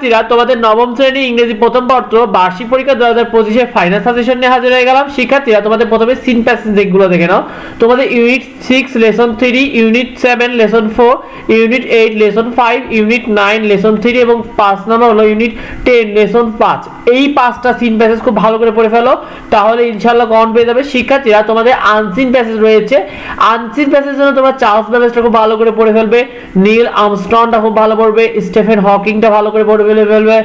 শিক্ষার্থীরা তোমাদের নবম শ্রেণি ইংরেজি প্রথম পত্র, বার্ষিক পরীক্ষা দু হাজার পঁচিশে ফাইনাল সাজেশন নিয়ে হাজির হয়ে গেলাম। শিক্ষার্থীরা তোমাদের প্রথমে সিন প্যাসেজ যেগুলো দেখে নাও। তোমাদের unit six lesson three unit seven lesson four unit eight lesson five unit nine lesson three এবং পাঁচ নাম্বার হলো ইউনিট টেন লেসন পাঁচ। এই পাঁচটা সিন প্যাসেজ খুব ভালো করে পড়ে ফেলো। তাহলে ইনশাল্লাহ কমন পেয়ে যাবে। শিক্ষার্থীরা, তোমাদের আনসিন প্যাসেজ রয়েছে। আনসিন প্যাসেজ জন্য তোমরা চার্লস ব্যাবেজটা খুব ভালো করে পড়ে ফেলবে। নীল আমস্ট্রনটা খুব ভালো পড়বে। স্টেফেন হকিংটা ভালো করে পড়ে ফেলে ফেলবে।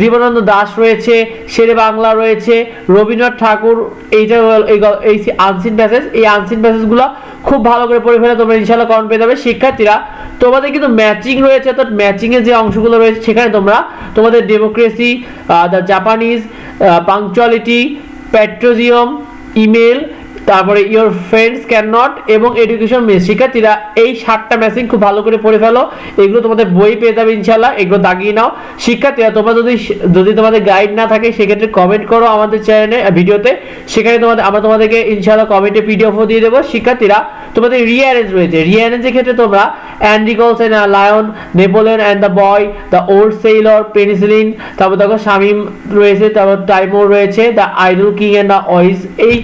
জীবনানন্দ দাস রয়েছে। শেরে বাংলা রয়েছে। রবীন্দ্রনাথ ঠাকুর, এইটা এই এই আনসিন প্যাসেজ এই আনসিন প্যাসেজগুলো খুব ভালো করে পড়ে ফেলে তোমরা ইনশাল্লাহ কমন পেয়ে যাবে শিক্ষার্থীরা। তোমাদের কিন্তু ম্যাচিং রয়েছে, অর্থাৎ ম্যাচিং এর যে অংশগুলো রয়েছে, সেখানে তোমরা তোমাদের democracy the Japanese punctuality patriotism email তারপরে ইওর ফ্রেন্ডস ক্যান নট এবং এডুকেশন মেস শিক্ষার্থীরা এই সাতটা ম্যাচিং খুব ভালো করে পড়ে ফেলো। এগুলো তোমাদের বই পেয়ে যাবে ইনশাল্লাহ এগুলো দাগিয়ে নাও। শিক্ষার্থীরা, তোমরা যদি যদি তোমাদের গাইড না থাকে, সেক্ষেত্রে কমেন্ট করো আমাদের চ্যানেলে ভিডিওতে। সেখানে তোমাদের, আমরা তোমাদেরকে ইনশাল্লাহ কমেন্টে পিডিএফও দিয়ে দেবো। শিক্ষার্থীরা, তোমাদের রিঅ্যারেঞ্জ রয়েছে। রিঅ্যারেঞ্জের ক্ষেত্রে তোমরা Androcles and lion Napoleon and the boy the old sailor penicillin তারপর দেখো শামিম রয়েছে, তারপর টাইমোর রয়েছে the idle king and the wise এই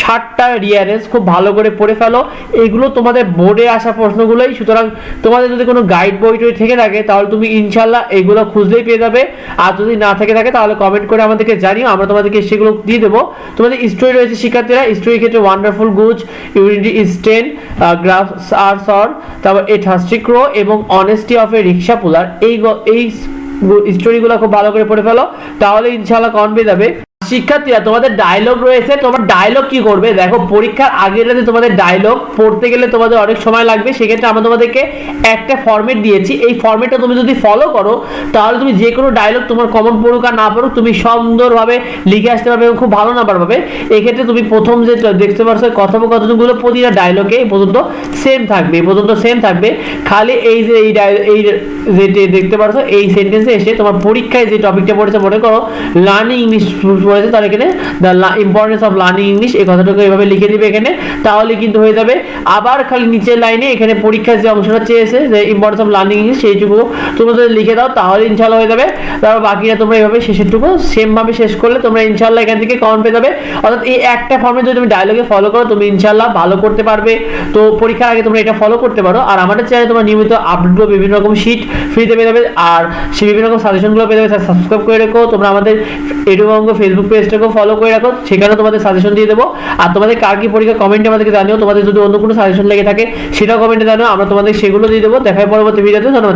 ষাটটা রিয়ারেন্স খুব ভালো করে পড়ে ফেলো। এগুলো তোমাদের বোর্ডে আসা প্রশ্নগুলোই। সুতরাং তোমাদের যদি কোনো গাইড বই টই থেকে থাকে, তাহলে তুমি ইনশাল্লাহ এগুলো খুঁজলেই পেয়ে যাবে। আর যদি না থেকে থাকে, তাহলে কমেন্ট করে আমাদেরকে জানিও, আমরা তোমাদেরকে সেগুলো দিয়ে দেবো। তোমাদের স্টোরি রয়েছে শিক্ষার্থীরা স্টোরির ক্ষেত্রে wonderful goose unity is ten graphs আর সর তারপর এ থাস্টিক রো এবং honesty of a rickshaw puller এই এই স্টোরিগুলো খুব ভালো করে পড়ে ফেলো, তাহলে ইনশাল্লাহ পেয়ে যাবে। শিক্ষার্থীরা, তোমাদের ডায়লগ রয়েছে, তোমার ডায়লগ কি করবে? দেখো, পরীক্ষার আগের রাতে তোমাদের ডায়লগ পড়তে গেলে তোমাদের অনেক সময় লাগবে, সেক্ষেত্রে আমরা তোমাদেরকে একটা ফর্মেট দিয়েছি। এই ফর্মেটটা তুমি যদি ফলো করো, তাহলে তুমি যে কোনো ডায়লগ তোমার কমন পড়ুক আর না পড়ুক, তুমি সুন্দরভাবে লিখে আসতে পারবে এবং খুব ভালো নাম্বার পাবে। এক্ষেত্রে তুমি প্রথম যে দেখতে পারছ কথোপকথনগুলো প্রতিটা ডায়লগে এই পর্যন্ত সেম থাকবে, এই পর্যন্ত সেম থাকবে। খালি এই যে, এই এই যে দেখতে পারছ এই সেন্টেন্সে এসে তোমার পরীক্ষায় যে টপিকটা পড়েছে, মনে করো লার্নিং ইংলিশ পড়েছে তাহলে এখানে the importance of learning English এই কথাটাকে এভাবে লিখে দিবে এখানে। তাহলে কিন্তু হয়ে যাবে, আবার খালি নিচের লাইনে এখানে পরীক্ষার যে অংশটা চেয়েছে, যে ইম্পর্টেন্স অফ লার্নিং ইংলিশ সেইটুকু তোমরা যদি লিখে দাও, তাহলে ইনশাল্লাহ হয়ে যাবে। তারপর বাকিটা তোমরা এইভাবে শেষেরটুকু সেম ভাবে শেষ করলে তোমরা ইনশাল্লাহ এখান থেকে কমন পেয়ে যাবে। অর্থাৎ এই একটা ফর্মে যদি তুমি ডায়লগে ফলো করো, তুমি ইনশাল্লাহ ভালো করতে পারবে। তো পরীক্ষার আগে তোমরা এটা ফলো করতে পারো। আর আমাদের চ্যানেলে তোমরা নিয়মিত আপডেটগুলো বিভিন্ন রকম শিট ফ্রিতে পেয়ে যাবে। আর সেই বিভিন্ন রকম সাজেশনগুলো পেয়ে যাবে সাবস্ক্রাইব করে রেখো। তোমরা আমাদের এডুবঙ্গ ফেসবুক পেজটাকেও ফলো করে রাখো। সেখানে তোমাদের সাজেশন দিয়ে দেবো। আর তোমাদের কার কি পরীক্ষা কমেন্টে আমাদেরকে জানিও। তোমাদের যদি অন্য কোনো সাজেশন লেগে থাকে, সেটাও কমেন্টে জানিও। আমরা তোমাদের সেগুলো দিয়ে দেবো। দেখায় পরবর্তী ভিডিওতে ধন্যবাদ।